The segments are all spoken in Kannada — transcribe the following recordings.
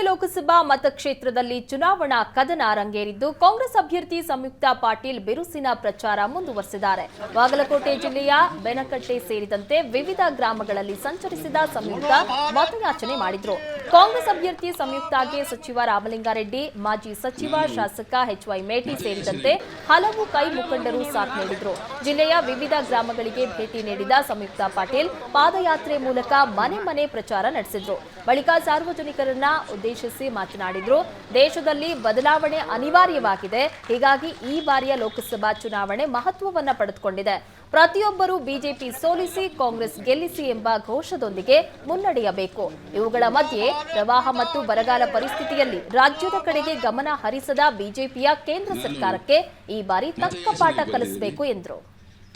ಬಾಗಲಕೋಟೆ ಲೋಕಸಭಾ ಮತಕ್ಷೇತ್ರದಲ್ಲಿ ಚುನಾವಣಾ ಕದನ ರಂಗೇರಿದ್ದು ಕಾಂಗ್ರೆಸ್ ಅಭ್ಯರ್ಥಿ ಸಂಯುಕ್ತ ಪಾಟೀಲ್ ಬಿರುಸಿನ ಪ್ರಚಾರ ಮುಂದುವರೆಸಿದ್ದಾರೆ. ಬಾಗಲಕೋಟೆ ಜಿಲ್ಲೆಯ ಬೆನಕಟ್ಟೆ ಸೇರಿದಂತೆ ವಿವಿಧ ಗ್ರಾಮಗಳಲ್ಲಿ ಸಂಚರಿಸಿದ ಸಂಯುಕ್ತ ಮತಯಾಚನೆ ಮಾಡಿದ್ರು. ಕಾಂಗ್ರೆಸ್ ಅಭ್ಯರ್ಥಿ ಸಂಯುಕ್ತಾಗೆ ಸಚಿವ ರಾಮಲಿಂಗಾರೆಡ್ಡಿ ಮಾಜಿ ಸಚಿವ ಶಾಸಕ ಎಚ್ವೈ ಮೇಟಿ ಸೇರಿದಂತೆ ಹಲವು ಕೈ ಮುಖಂಡರು ಸಾಥ್ ನೀಡಿದ್ರು. ಜಿಲ್ಲೆಯ ವಿವಿಧ ಗ್ರಾಮಗಳಿಗೆ ಭೇಟಿ ನೀಡಿದ ಸಂಯುಕ್ತ ಪಾಟೀಲ್ ಪಾದಯಾತ್ರೆ ಮೂಲಕ ಮನೆ ಮನೆ ಪ್ರಚಾರ ನಡೆಸಿದ್ರು. ಬಳಿಕ ಸಾರ್ವಜನಿಕರನ್ನ ಉದ್ದೇಶಿಸಿ ಮಾತನಾಡಿದ್ರು. ದೇಶದಲ್ಲಿ ಬದಲಾವಣೆ ಅನಿವಾರ್ಯವಾಗಿದೆ. ಹೀಗಾಗಿ ಈ ಬಾರಿಯ ಲೋಕಸಭಾ ಚುನಾವಣೆ ಮಹತ್ವವನ್ನ ಪಡೆದುಕೊಂಡಿದೆ. ಪ್ರತಿಯೊಬ್ಬರೂ ಬಿಜೆಪಿ ಸೋಲಿಸಿ ಕಾಂಗ್ರೆಸ್ ಗೆಲ್ಲಿಸಿ ಎಂಬ ಘೋಷದೊಂದಿಗೆ ಮುನ್ನಡೆಯಬೇಕು. ಇವುಗಳ ಮಧ್ಯೆ ಪ್ರವಾಹ ಮತ್ತು ಬರಗಾಲ ಪರಿಸ್ಥಿತಿಯಲ್ಲಿ ರಾಜ್ಯದ ಕಡೆಗೆ ಗಮನ ಹರಿಸದ ಬಿಜೆಪಿಯ ಕೇಂದ್ರ ಸರ್ಕಾರಕ್ಕೆ ಈ ಬಾರಿ ತಕ್ಕ ಪಾಠ ಕಲಿಸಬೇಕು ಎಂದರು.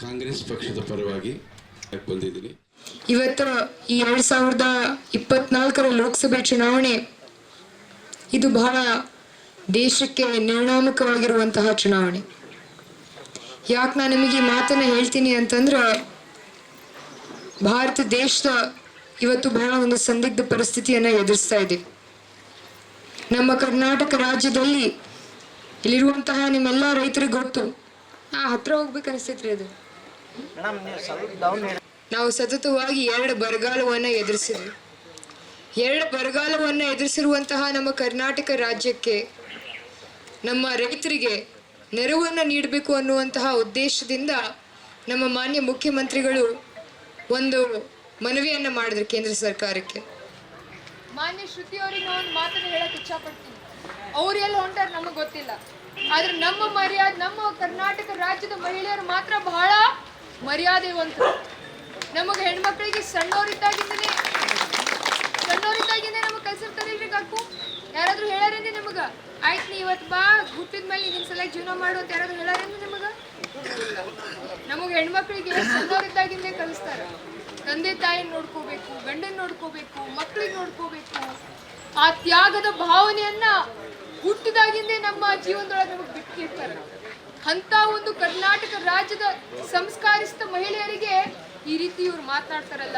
ಕಾಂಗ್ರೆಸ್ ಪಕ್ಷದ ಪರವಾಗಿ ಇವತ್ತು ಈ ಎರಡ್ ಸಾವಿರದ ಇಪ್ಪತ್ನಾಲ್ಕರ ಲೋಕಸಭೆ ಚುನಾವಣೆ ಇದು ಬಹಳ ದೇಶಕ್ಕೆ ನಿರ್ಣಾಮಕವಾಗಿರುವಂತಹ ಚುನಾವಣೆ. ಯಾಕೆ ನಾನು ನಿಮಗೆ ಈ ಮಾತನ್ನ ಹೇಳ್ತೀನಿ ಅಂತಂದ್ರೆ ಭಾರತ ದೇಶದ ಇವತ್ತು ಬಹಳ ಒಂದು ಸಂದಿಗ್ಧ ಪರಿಸ್ಥಿತಿಯನ್ನ ಎದುರಿಸ್ತಾ ಇದೆ. ನಮ್ಮ ಕರ್ನಾಟಕ ರಾಜ್ಯದಲ್ಲಿ ಇಲ್ಲಿರುವಂತಹ ನಿಮ್ಮೆಲ್ಲ ರೈತರಿಗೆ ಗೊತ್ತು. ಆ ಹತ್ರ ಹೋಗ್ಬೇಕು ಅನಿಸ್ತೈತ್ರಿ ಅದು. ನಾವು ಸತತವಾಗಿ ಎರಡು ಬರಗಾಲವನ್ನ ಎದುರಿಸಿದ್ವಿ. ಎರಡು ಬರಗಾಲವನ್ನ ಎದುರಿಸಿರುವಂತಹ ನಮ್ಮ ಕರ್ನಾಟಕ ರಾಜ್ಯಕ್ಕೆ ನಮ್ಮ ರೈತರಿಗೆ ನೆರವನ್ನ ನೀಡಬೇಕು ಅನ್ನುವಂತಹ ಉದ್ದೇಶದಿಂದ ನಮ್ಮ ಮಾನ್ಯ ಮುಖ್ಯಮಂತ್ರಿಗಳು ಒಂದು ಮನವಿಯನ್ನು ಮಾಡಿದ್ರು ಕೇಂದ್ರ ಸರ್ಕಾರಕ್ಕೆ. ಮಾನ್ಯ ಶ್ರುತಿ ಅವರಿಗೆ ಒಂದು ಮಾತನ್ನು ಹೇಳಕ್ಕೆ ಇಚ್ಛಪಡ್ತೀನಿ. ಅವ್ರು ಎಲ್ಲ ಹೊಂಟಾರ ನಮಗೆ ಗೊತ್ತಿಲ್ಲ. ಆದ್ರೆ ನಮ್ಮ ಮರ್ಯಾದೆ ನಮ್ಮ ಕರ್ನಾಟಕ ರಾಜ್ಯದ ಮಹಿಳೆಯರು ಮಾತ್ರ ಬಹಳ ಮರ್ಯಾದೆವಂತರು. ನಮಗೆ ಹೆಣ್ಮಕ್ಳಿಗೆ ಸಣ್ಣವರಿದ್ದಾಗಿಂದನೇ ಸಣ್ಣವರಿದ್ದಾಗಿಂದ ನಮಗೆ ಕಲ್ಸಿರ್ತಾರೆ ಇಲ್ರಿ ಕಾಕು ಯಾರಾದ್ರೂ ಹೇಳಾರೇನೆ ನಿಮಗ? ಇವತ್ತು ಬಾ ಹುಟ್ಟಿದ ಮೇಲೆ ನಿನ್ನ ಸಲ ಜೀವನ ಮಾಡು ಅಂತ ಯಾರಾದ್ರೂ ಹೇಳಾರೇನು ನಿಮಗೆ? ನಮಗೆ ಹೆಣ್ಮಕ್ಳಿಗೆ ಸಣ್ಣವರಿದ್ದಾಗಿಂದೇ ಕಲಿಸ್ತಾರ. ತಂದೆ ತಾಯಿ ನೋಡ್ಕೋಬೇಕು, ಗಂಡನ ನೋಡ್ಕೋಬೇಕು ಮಕ್ಕಳಿಗೆ ನೋಡ್ಕೋಬೇಕು. ಆ ತ್ಯಾಗದ ಭಾವನೆಯನ್ನ ಹುಟ್ಟಿದಾಗಿಂದೇ ನಮ್ಮ ಜೀವನದೊಳಗೆ ನಮಗೆ ಬಿಟ್ಟಿರ್ತಾರ. ಅಂತ ಒಂದು ಕರ್ನಾಟಕ ರಾಜ್ಯದ ಸಂಸ್ಕಾರಿಸಿದ ಮಹಿಳೆಯರಿಗೆ ಈ ರೀತಿ ಇವ್ರು ಮಾತನಾಡ್ತಾರಲ್ಲ